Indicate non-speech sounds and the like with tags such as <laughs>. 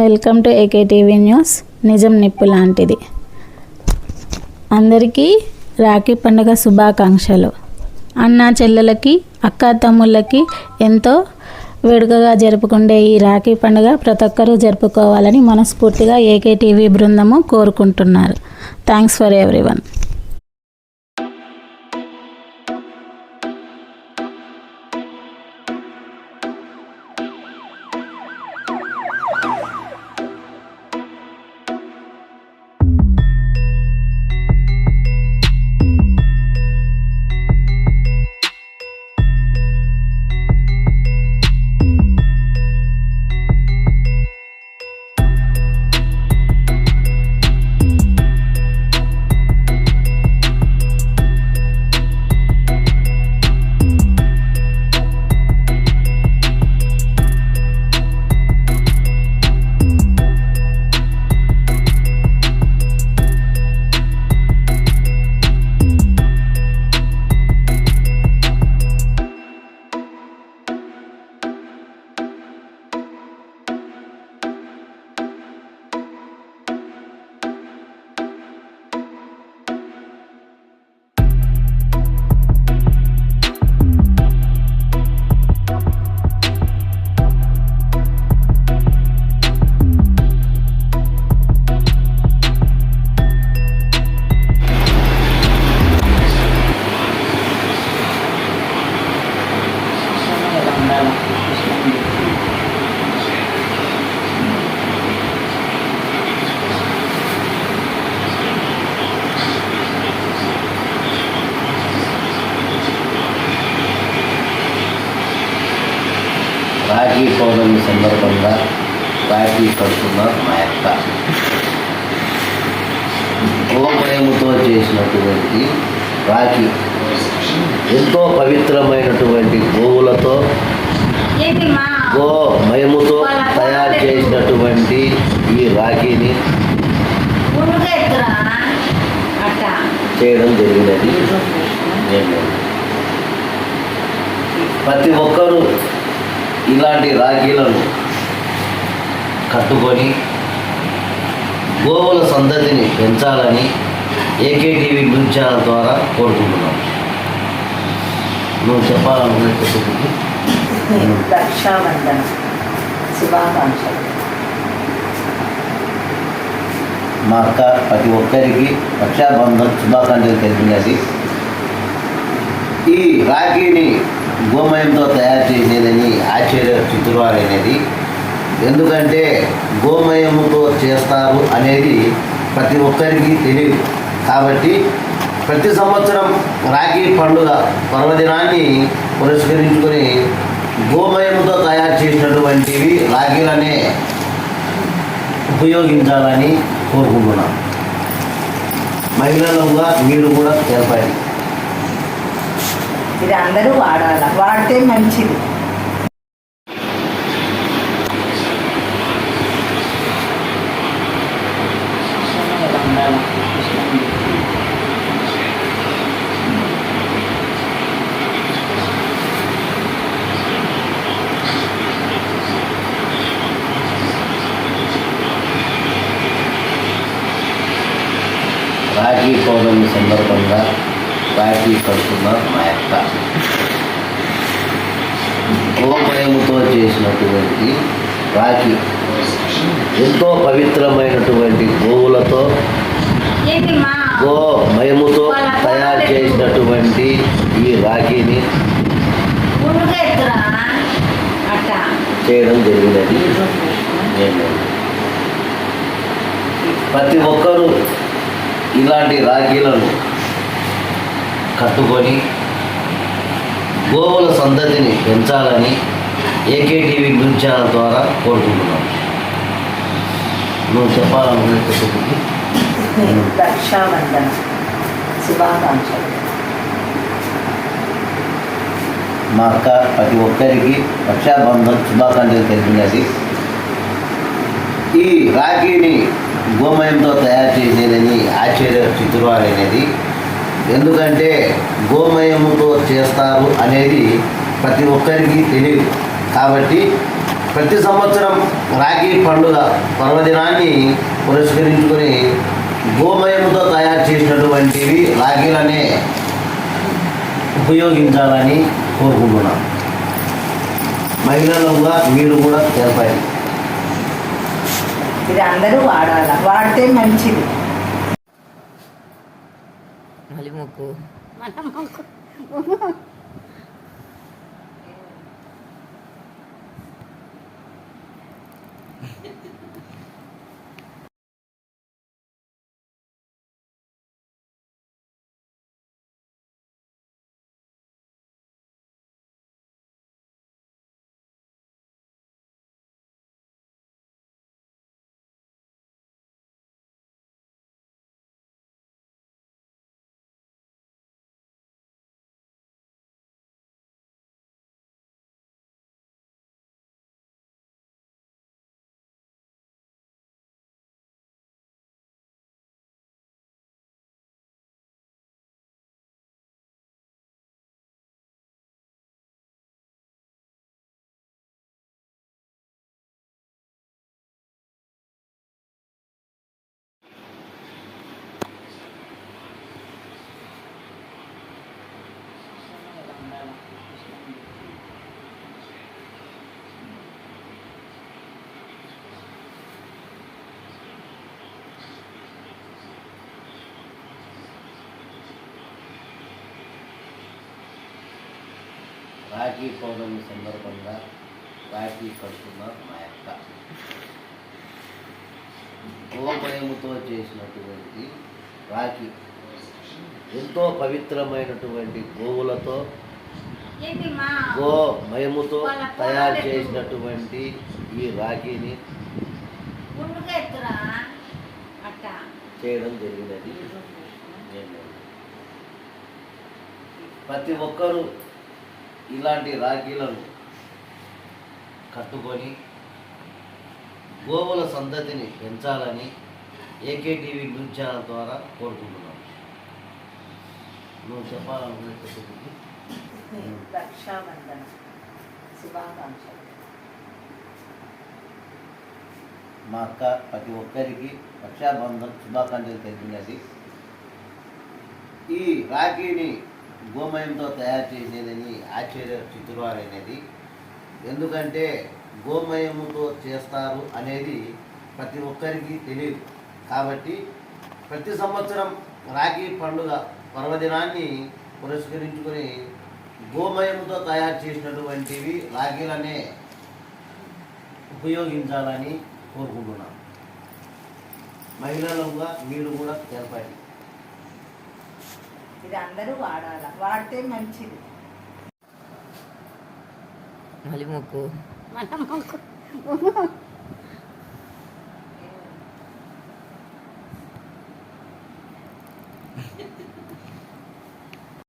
Welcome to AK TV news నిజం నిప్పు లాంటిది. అందరికీ రాఖీ పండుగ శుభాకాంక్షలు. అన్న చెల్లెలకి అక్క తమ్ముళ్ళకి ఎంతో వేడుకగా జరుపుకుండే ఈ రాఖీ పండుగ ప్రతి ఒక్కరూ జరుపుకోవాలని మనస్ఫూర్తిగా ఏకే టీవీ బృందము కోరుకుంటున్నారు. థ్యాంక్స్ ఫర్ ఎవ్రీవన్ కడుతున్న మా యొక్క గోమయముతో చేసినటువంటి రాఖీ. ఎంతో పవిత్రమైనటువంటి గోవులతో గోమయముతో తయారు చేసినటువంటి ఈ రాఖీని చేయడం జరిగినది. ప్రతి ఒక్కరూ ఇలాంటి రాఖీలను కట్టుకొని గోవుల సంతతిని పెంచాలని ఏకేటీవీ న్యూస్ ఛానల్ ద్వారా కోరుకుంటున్నాం. నువ్వు చెప్పాలనుకునే చెప్పు. రక్షాబంధన శుభాకాంక్షలు. మా అక్క ప్రతి ఒక్కరికి రక్షాబంధన్ శుభాకాంక్షలు తెలిపినది ఈ రాఖీని గోమయంతో తయారు చేసేదని ఆశ్చర్య చిత్రవారైనది ఎందుకంటే గోమయముతో చేస్తారు అనేది ప్రతి ఒక్కరికి తెలియదు. కాబట్టి ప్రతి సంవత్సరం రాఖీ పండుగ పర్వదినాన్ని పురస్కరించుకొని గోమయముతో తయారు చేసినటువంటివి రాఖీలనే ఉపయోగించాలని కోరుకుంటున్నాం. మహిళలుగా మీరు కూడా తెలపాలి ఇది అందరూ వాడాలి? వాడితే మంచిది రాఖీ పౌర్ణమి సందర్భంగా రాఖీ కడుతున్న మా యొక్క గోమయముతో చేసినటువంటి రాఖీ. ఎంతో పవిత్రమైనటువంటి గోవులతో గోమయముతో తయారు చేసినటువంటి ఈ రాఖీని చేయడం జరిగినది. ప్రతి ఒక్కరూ ఇలాంటి రాఖీలను కట్టుకొని గోవుల సంతతిని పెంచాలని ఏకేటీవీ న్యూస్ ఛానల్ ద్వారా కోరుకుంటున్నాం. నువ్వు చెప్పాలనుకునే చెప్పు. <laughs> రక్షాబంధన. శుభాకాంక్షలు. మా అక్క ప్రతి ఒక్కరికి రక్షాబంధన్ శుభాకాంక్షలు తెలిపినది. ఈ రాఖీని గోమయంతో తయారు చేసేదని ఆశ్చర్య చిత్రవారైనది ఎందుకంటే గోమయముతో చేస్తారు అనేది ప్రతి ఒక్కరికి తెలియదు. కాబట్టి ప్రతి సంవత్సరం రాఖీ పండుగ పర్వదినాన్ని పురస్కరించుకొని గోమయంతో తయారు చేసినటువంటివి రాఖీలనే ఉపయోగించాలని కోరుకుంటున్నాం. మహిళలుగా మీరు కూడా తెలపాలి ఇది అందరూ వాడాలి? వాడితే మంచిది. మళ్ళీ మొక్కు <laughs> రాఖీ పౌర్ణమి సందర్భంగా రాఖీ కడుతున్న మా యొక్క గోమయముతో చేసినటువంటి రాఖీ ఎంతో పవిత్రమైనటువంటి గోవులతో గోమయముతో తయారు చేసినటువంటి ఈ రాఖీని చేయడం జరిగినది. ప్రతి ఒక్కరూ ఇలాంటి రాఖీలను కట్టుకొని గోవుల సంతతిని పెంచాలని ఏకేటీవీ న్యూస్ ఛానల్ ద్వారా కోరుకుంటున్నాను నువ్వు చెప్పాలనుకునే చెప్పు. రక్షాబంధన శుభాకాంక్షలు మా అక్క ప్రతి ఒక్కరికి రక్షాబంధన్ శుభాకాంక్షలు తెలిపినది ఈ రాఖీని గోమయంతో తయారు చేసేదని ఆశ్చర్య చిత్రవారైనది ఎందుకంటే గోమయముతో చేస్తారు అనేది ప్రతి ఒక్కరికి తెలియదు. కాబట్టి ప్రతి సంవత్సరం రాఖీ పండుగ పర్వదినాన్ని పురస్కరించుకొని గోమయంతో తయారు చేసినటువంటివి రాఖీలనే ఉపయోగించాలని కోరుకుంటున్నాం. మహిళలుగా మీరు కూడా తెలపండి. ఇది అందరూ వాడాలి? వాడితే మంచిది. మళ్ళీ మొక్కు.